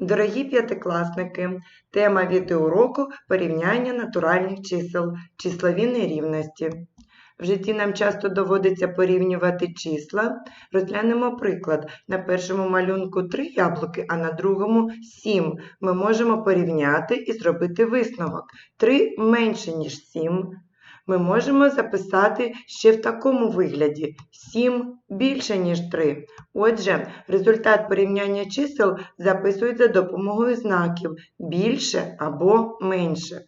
Дорогі п'ятикласники, тема відеоуроку порівняння натуральних чисел, числові нерівності. В житті нам часто доводиться порівнювати числа. Розглянемо приклад. На першому малюнку 3 яблуки, а на другому 7. Ми можемо порівняти і зробити висновок. 3 менше, ніж 7. Ми можемо записати ще в такому вигляді 7 більше, ніж 3. Отже, результат порівняння чисел записують за допомогою знаків більше або менше.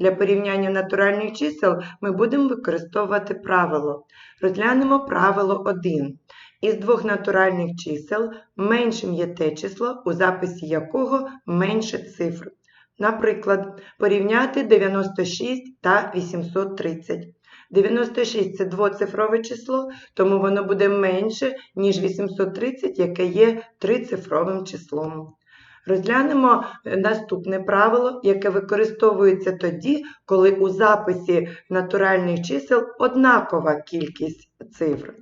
Для порівняння натуральних чисел ми будемо використовувати правило. Розглянемо правило 1. Із двох натуральних чисел меншим є те число, у записі якого менше цифр. Наприклад, порівняти 96 та 830. 96 це двоцифрове число, тому воно буде менше, ніж 830, яке є трицифровим числом. Розглянемо наступне правило, яке використовується тоді, коли у записі натуральних чисел однакова кількість цифр.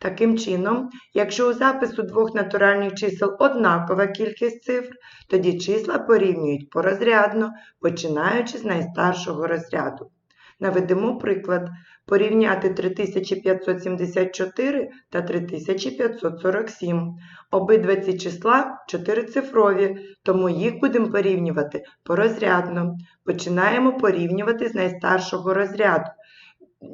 Таким чином, якщо у запису двох натуральних чисел однакова кількість цифр, тоді числа порівнюють порозрядно, починаючи з найстаршого розряду. Наведемо приклад. Порівняти 3574 та 3547. Обидва ці числа чотирицифрові, тому їх будемо порівнювати порозрядно. Починаємо порівнювати з найстаршого розряду.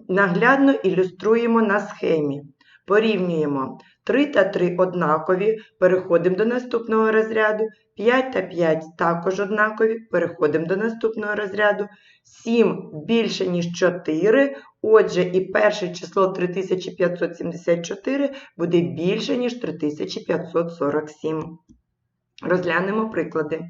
Наглядно ілюструємо на схемі. Порівнюємо 3 та 3 однакові, переходимо до наступного розряду, 5 та 5 також однакові, переходимо до наступного розряду, 7 більше, ніж 4, отже, і перше число 3574 буде більше, ніж 3547. Розглянемо приклади.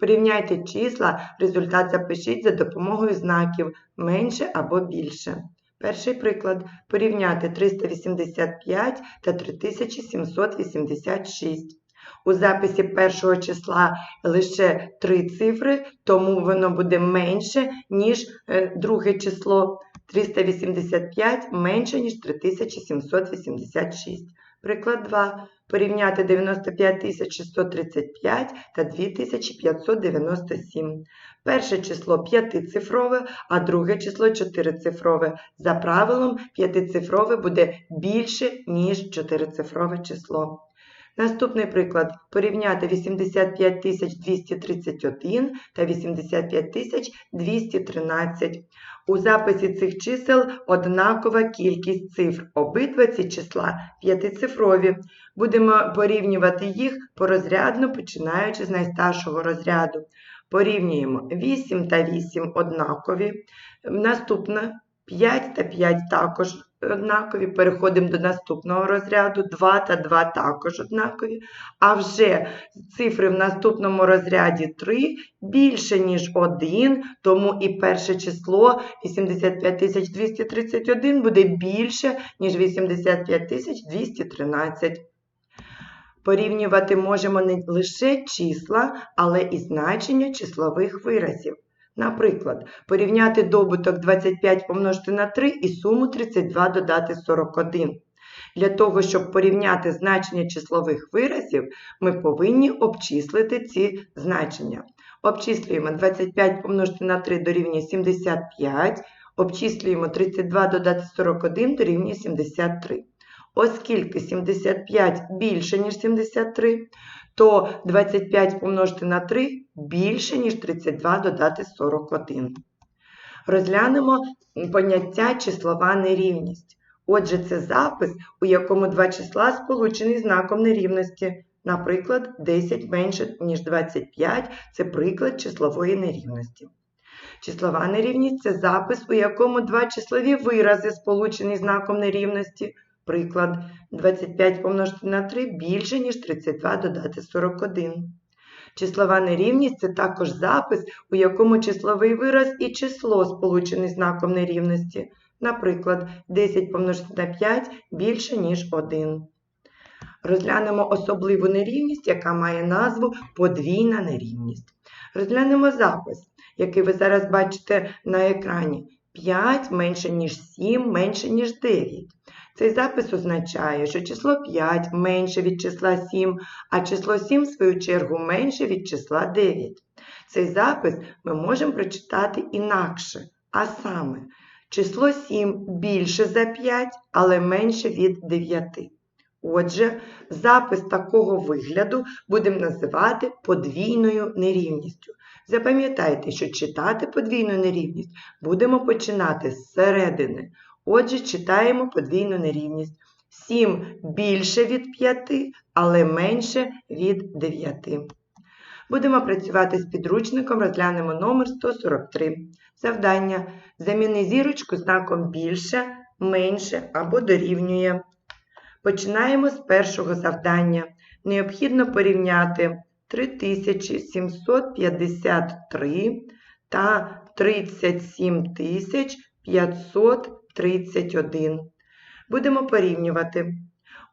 Порівняйте числа, результат запишіть за допомогою знаків менше або більше. Перший приклад. Порівняти 385 та 3786. У записі першого числа лише три цифри, тому воно буде менше, ніж друге число. 385 менше, ніж 3786. Приклад 2. Порівняти 95635 та 2597. Перше число п'ятицифрове, а друге число чотирицифрове. За правилом, п'ятицифрове буде більше, ніж чотирицифрове число. Наступний приклад. Порівняти 85231 та 85213. У записі цих чисел однакова кількість цифр. Обидва ці числа п'ятицифрові. Будемо порівнювати їх порозрядно, починаючи з найстаршого розряду. Порівнюємо 8 та 8 однакові. Наступне 5 та 5 також однакові. Переходимо до наступного розряду. 2 та 2 також однакові. А вже цифри в наступному розряді 3 більше, ніж 1, тому і перше число 85231 буде більше, ніж 85213. Порівнювати можемо не лише числа, але і значення числових виразів. Наприклад, порівняти добуток 25 помножити на 3 і суму 32 додати 41. Для того, щоб порівняти значення числових виразів, ми повинні обчислити ці значення. Обчислюємо 25 помножити на 3 дорівнює 75, обчислюємо 32 додати 41 дорівнює 73. Оскільки 75 більше, ніж 73, то 25 помножити на 3 більше, ніж 32 додати 41. Розглянемо поняття числова нерівність. Отже, це запис, у якому два числа сполучені знаком нерівності. Наприклад, 10 менше, ніж 25 це приклад числової нерівності. Числова нерівність це запис, у якому два числові вирази сполучені знаком нерівності. Приклад 25 помножити на 3 більше, ніж 32 додати 41. Числова нерівність це також запис, у якому числовий вираз і число сполучені знаком нерівності. Наприклад, 10 помножити на 5 більше, ніж 1. Розглянемо особливу нерівність, яка має назву подвійна нерівність. Розглянемо запис, який ви зараз бачите на екрані. 5 менше, ніж 7, менше, ніж 9. Цей запис означає, що число 5 менше від числа 7, а число 7, в свою чергу, менше від числа 9. Цей запис ми можемо прочитати інакше, а саме, число 7 більше за 5, але менше від 9. Отже, запис такого вигляду будемо називати подвійною нерівністю. Запам'ятайте, що читати подвійну нерівність будемо починати з середини. Отже, читаємо подвійну нерівність. 7 більше від 5, але менше від 9. Будемо працювати з підручником, розглянемо номер 143. Завдання. Заміни зірочку знаком більше, менше або дорівнює. Починаємо з першого завдання. Необхідно порівняти 3753 та 37531. Будемо порівнювати.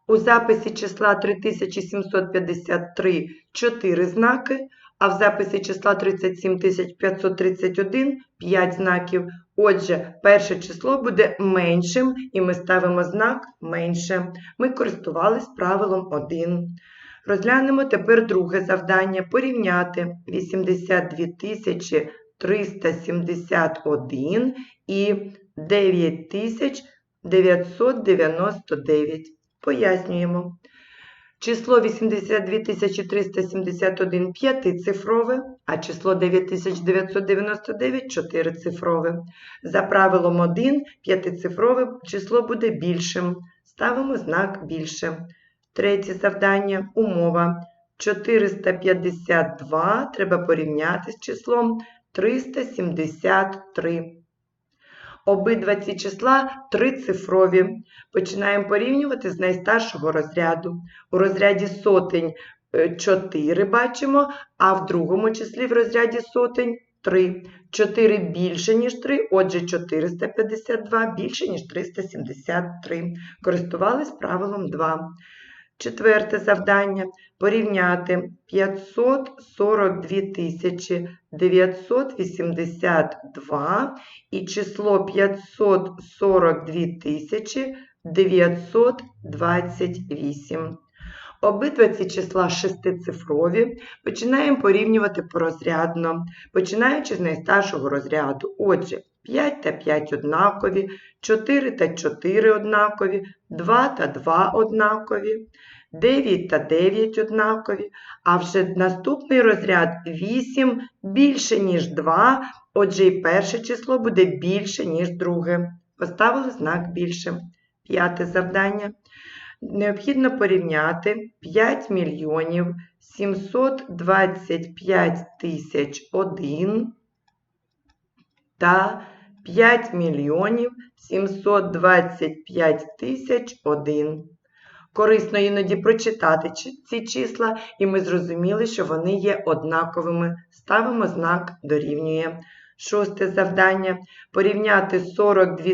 У записі числа 3753 4 знаки, а в записі числа 37531 5 знаків. Отже, перше число буде меншим, і ми ставимо знак менше. Ми користувались правилом 1. Розглянемо тепер друге завдання. Порівняти 82 371 і 9999. Пояснюємо. Число 82371 п'ятицифрове, а число 9999 чотирицифрове. За правилом 1 п'ятицифрове число буде більшим. Ставимо знак більше. Третє завдання умова. 452 треба порівняти з числом 373. Обидва ці числа трицифрові. Починаємо порівнювати з найстаршого розряду. У розряді сотень 4 бачимо, а в другому числі в розряді сотень 3. 4 більше, ніж 3, отже, 452 більше, ніж 373. Користувались правилом 2. Четверте завдання порівняти 542 982 і число 542 928. Обидва ці числа шестицифрові. Починаємо порівнювати порозрядно, починаючи з найстаршого розряду. Отже, 5 та 5 однакові, 4 та 4 однакові, 2 та 2 однакові, 9 та 9 однакові, а вже наступний розряд 8 більше, ніж 2, отже і перше число буде більше, ніж друге. Поставили знак більше. П'яте завдання. Необхідно порівняти 5 мільйонів 725 тисяч 1 та 5 мільйонів 725 тисяч 1. Корисно іноді прочитати ці числа, і ми зрозуміли, що вони є однаковими. Ставимо знак дорівнює. Шосте завдання порівняти 42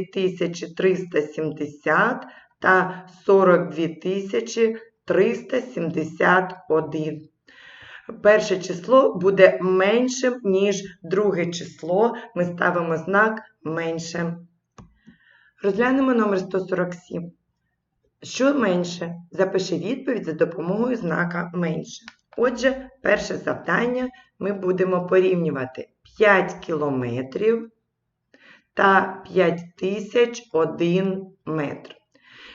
370 та 42 371. Перше число буде меншим, ніж друге число. Ми ставимо знак менше. Розглянемо номер 147. Що менше? Запиши відповідь за допомогою знака менше. Отже, перше завдання ми будемо порівнювати 5 кілометрів та 5001 метр.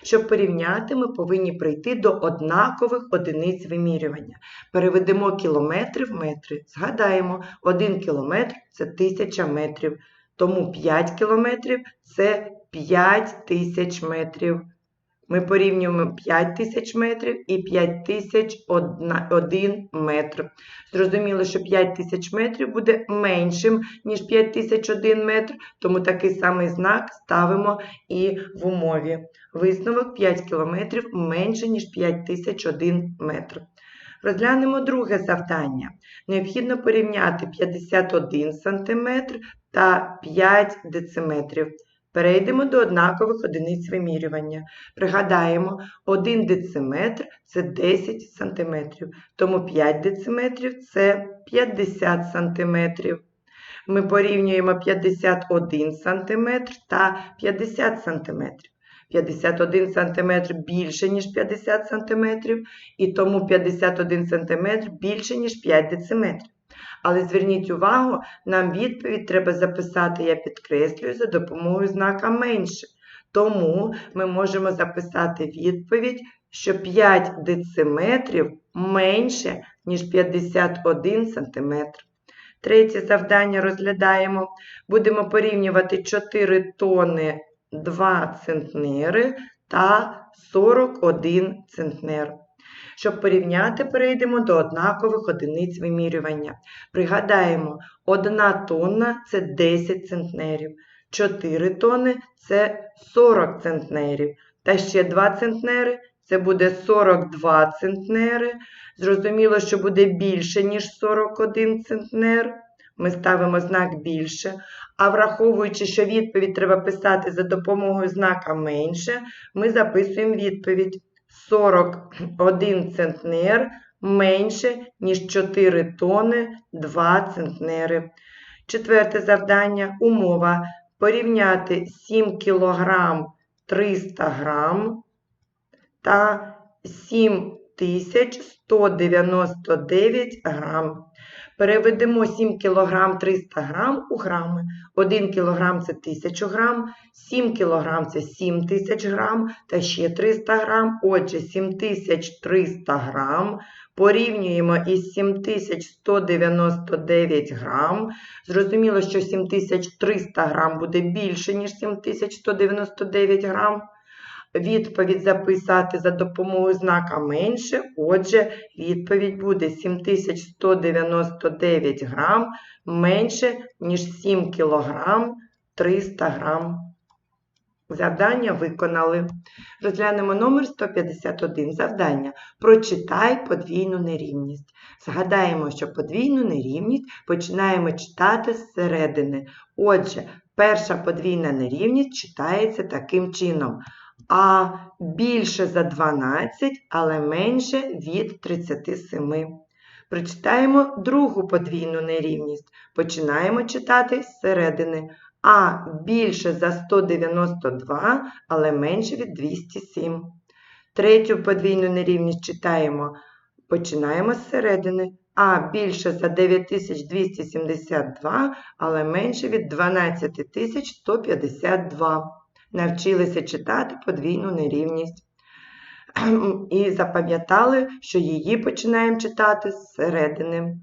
Щоб порівняти, ми повинні прийти до однакових одиниць вимірювання. Переведемо кілометри в метри. Згадаємо, 1 кілометр це 1000 метрів. Тому 5 кілометрів це 5000 метрів. Ми порівнюємо 5000 метрів і 5001 метр. Зрозуміло, що 5000 метрів буде меншим, ніж 5001 метр, тому такий самий знак ставимо і в умові. Висновок 5 кілометрів менше, ніж 5001 метр. Розглянемо друге завдання. Необхідно порівняти 51 см та 5 дециметрів. Перейдемо до однакових одиниць вимірювання. Пригадаємо, 1 дециметр це 10 см, тому 5 дециметрів це 50 см. Ми порівнюємо 51 см та 50 см. 51 см більше, ніж 50 см, і тому 51 см більше, ніж 5 дециметрів. Але зверніть увагу, нам відповідь треба записати, я підкреслюю, за допомогою знака менше. Тому ми можемо записати відповідь, що 5 дециметрів менше, ніж 51 см. Третє завдання розглядаємо. Будемо порівнювати 4 тони 2 центнери та 41 центнер. Щоб порівняти, перейдемо до однакових одиниць вимірювання. Пригадаємо, 1 тонна це 10 центнерів, 4 тони це 40 центнерів, та ще 2 центнери це буде 42 центнери. Зрозуміло, що буде більше, ніж 41 центнер. Ми ставимо знак більше. А враховуючи, що відповідь треба писати за допомогою знака менше, ми записуємо відповідь 41 центнер менше, ніж 4 тони 2 центнери. Четверте завдання. Умова. Порівняти 7 кг 300 грам та 7199 грам. Переведемо 7 кг 300 грам у грами. 1 кг це 1000 грам, 7 кг це 7000 грам та ще 300 грам. Отже, 7300 грам. Порівнюємо із 7199 грам. Зрозуміло, що 7300 грам буде більше, ніж 7199 грам. Відповідь записати за допомогою знака менше. Отже, відповідь буде 7199 грам менше, ніж 7 кг 300 грам. Завдання виконали. Розглянемо номер 151. Завдання. Прочитай подвійну нерівність. Згадаємо, що подвійну нерівність починаємо читати зсередини. Отже, перша подвійна нерівність читається таким чином. А більше за 12, але менше від 37. Прочитаємо другу подвійну нерівність. Починаємо читати зсередини. А більше за 192, але менше від 207. Третю подвійну нерівність читаємо. Починаємо зсередини. А більше за 9272, але менше від 12152 навчилися читати подвійну нерівність. І запам'ятали, що її починаємо читати зсередини.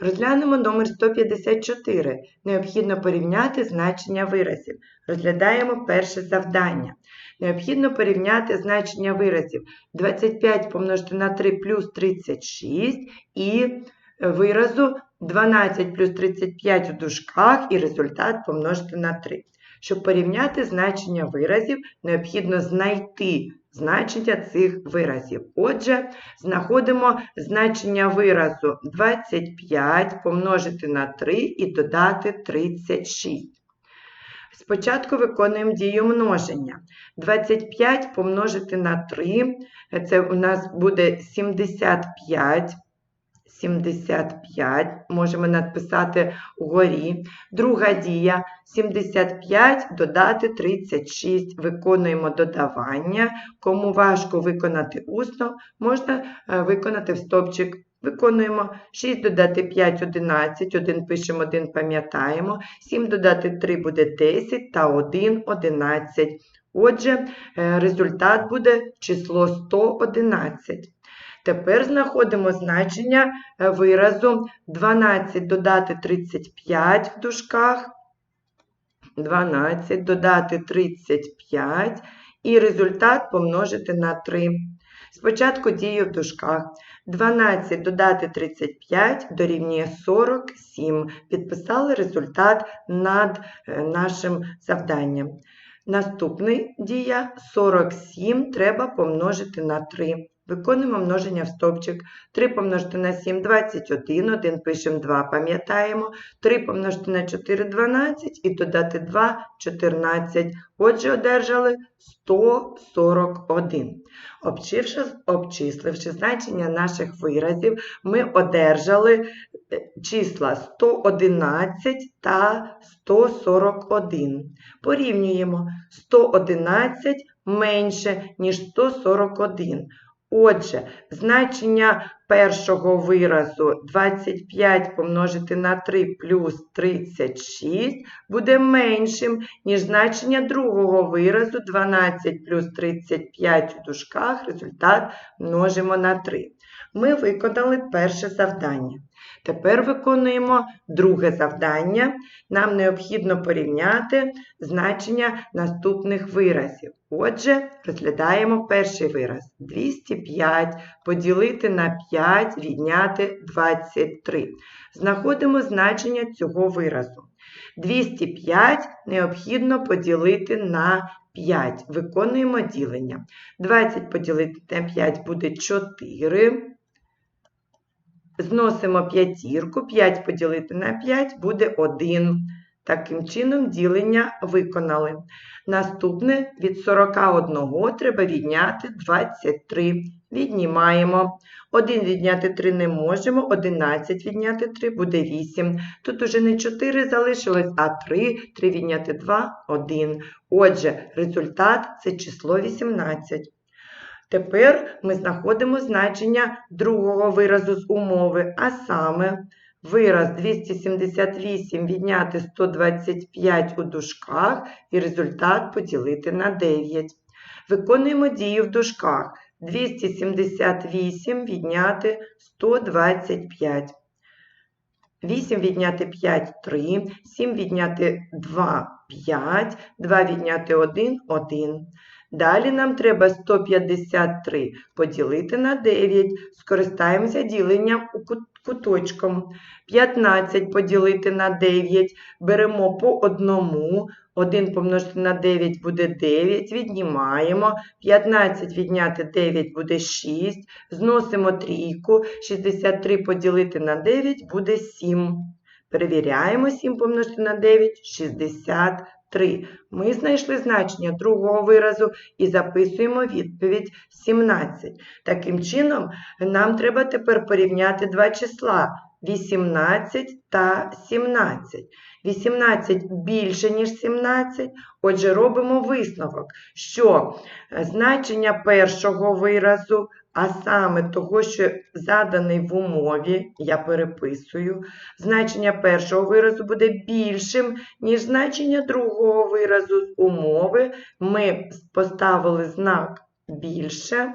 Розглянемо номер 154. Необхідно порівняти значення виразів. Розглядаємо перше завдання. Необхідно порівняти значення виразів 25 помножити на 3 плюс 36 і виразу 12 плюс 35 у дужках і результат помножити на 3. Щоб порівняти значення виразів, необхідно знайти значення цих виразів. Отже, знаходимо значення виразу 25 помножити на 3 і додати 36. Спочатку виконуємо дію множення. 25 помножити на 3, це у нас буде 75. 75, можемо написати вгорі. Друга дія 75 додати 36. Виконуємо додавання. Кому важко виконати усно, можна е, виконати в стопчик. Виконуємо 6 додати 5 11, 1 пишемо, 1 пам'ятаємо, 7 додати 3 буде 10 та 1 11. Отже, е, результат буде число 111. Тепер знаходимо значення е, виразу 12 додати 35 в дужках, 12 додати 35 і результат помножити на 3. Спочатку дію в дужках. 12 додати 35 дорівнює 47. Підписали результат над е, нашим завданням. Наступний дія 47 треба помножити на 3. Виконуємо множення в стовпчик. 3 помножити на 7 – 21, 1 пишемо 2, пам'ятаємо. 3 помножити на 4 – 12 і додати 2 – 14. Отже, одержали 141. Обчивши, обчисливши значення наших виразів, ми одержали е, числа 111 та 141. Порівнюємо 111 менше, ніж 141. Отже, значення першого виразу 25 помножити на 3 плюс 36 буде меншим, ніж значення другого виразу 12 плюс 35 у дужках, результат множимо на 3. Ми виконали перше завдання. Тепер виконуємо друге завдання. Нам необхідно порівняти значення наступних виразів. Отже, розглядаємо перший вираз. 205 поділити на 5, відняти 23. Знаходимо значення цього виразу. 205 необхідно поділити на 5. Виконуємо ділення. 20 поділити на 5 буде 4. Зносимо п'ятірку, 5 поділити на 5 буде 1. Таким чином, ділення виконали. Наступне від 41 треба відняти 23. Віднімаємо. 1 відняти 3 не можемо, 11 відняти 3 буде 8. Тут уже не 4 залишилось, а 3, 3 відняти 2 1. Отже, результат це число 18. Тепер ми знаходимо значення другого виразу з умови, а саме вираз 278 відняти 125 у дужках і результат поділити на 9. Виконуємо дію в дужках. 278 відняти 125. 8 відняти 5 3, 7 відняти 2 5, 2 відняти 1 1. Далі нам треба 153 поділити на 9. Скористаємося діленням у куточком. 15 поділити на 9. Беремо по одному. 1 помножити на 9 буде 9. Віднімаємо. 15 відняти 9 буде 6. Зносимо трійку. 63 поділити на 9 буде 7. Перевіряємо 7 помножити на 9 63. 3. Ми знайшли значення другого виразу і записуємо відповідь 17. Таким чином, нам треба тепер порівняти два числа 18 та 17. 18 більше, ніж 17, отже, робимо висновок, що значення першого виразу а саме того, що заданий в умові, я переписую, значення першого виразу буде більшим, ніж значення другого виразу з умови. Ми поставили знак більше.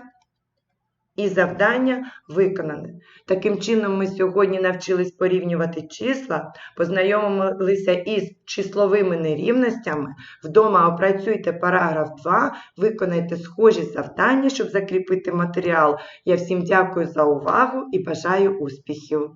І завдання виконане. Таким чином, ми сьогодні навчились порівнювати числа, познайомилися із числовими нерівностями. Вдома опрацюйте параграф 2, виконайте схожі завдання, щоб закріпити матеріал. Я всім дякую за увагу і бажаю успіхів!